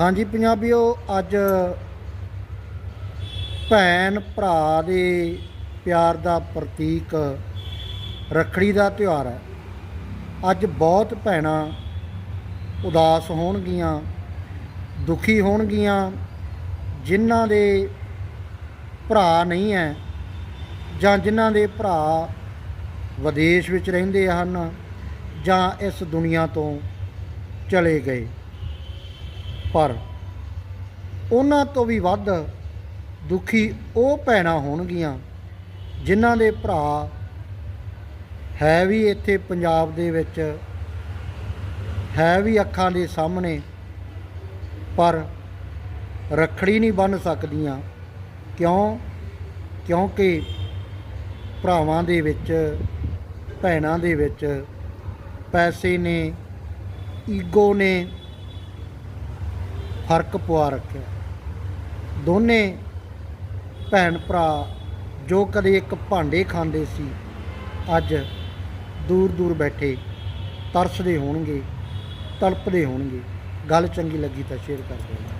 ਹਾਂਜੀ, ਪੰਜਾਬੀਓ, ਅੱਜ ਭੈਣ ਭਰਾ ਦੇ ਪਿਆਰ ਦਾ ਪ੍ਰਤੀਕ ਰੱਖੜੀ ਦਾ ਤਿਉਹਾਰ ਹੈ। ਅੱਜ ਬਹੁਤ ਭੈਣਾਂ ਉਦਾਸ ਹੋਣਗੀਆਂ, ਦੁਖੀ ਹੋਣਗੀਆਂ, ਜਿਨ੍ਹਾਂ ਦੇ ਭਰਾ ਨਹੀਂ ਹੈ ਜਾਂ ਜਿਨ੍ਹਾਂ ਦੇ ਭਰਾ ਵਿਦੇਸ਼ ਵਿੱਚ ਰਹਿੰਦੇ ਹਨ ਜਾਂ ਇਸ ਦੁਨੀਆ ਤੋਂ ਚਲੇ ਗਏ। ਪਰ ਉਹਨਾਂ ਤੋਂ ਵੀ ਵੱਧ ਦੁਖੀ ਉਹ ਭੈਣਾਂ ਹੋਣਗੀਆਂ ਜਿਨ੍ਹਾਂ ਦੇ ਭਰਾ ਹੈ ਵੀ ਇੱਥੇ ਪੰਜਾਬ ਦੇ ਵਿੱਚ, ਹੈ ਵੀ ਅੱਖਾਂ ਦੇ ਸਾਹਮਣੇ, ਪਰ ਰੱਖੜੀ ਨਹੀਂ ਬੰਨ ਸਕਦੀਆਂ। ਕਿਉਂ? ਕਿਉਂਕਿ ਭਰਾਵਾਂ ਦੇ ਵਿੱਚ, ਭੈਣਾਂ ਦੇ ਵਿੱਚ ਪੈਸੇ ਨੇ, ਈਗੋ ਨੇ ਫ਼ਰਕ ਪੁਆ ਰੱਖਿਆ। ਦੋਨੇ ਭੈਣ ਭਰਾ ਜੋ ਕਦੇ ਇੱਕ ਭਾਂਡੇ ਖਾਂਦੇ ਸੀ, ਅੱਜ ਦੂਰ ਦੂਰ ਬੈਠੇ ਤਰਸਦੇ ਹੋਣਗੇ ਤੜਪਦੇ ਹੋਣਗੇ। ਗੱਲ ਚੰਗੀ ਲੱਗੀ ਤਾਂ ਸ਼ੇਅਰ ਕਰ ਦਿਓ।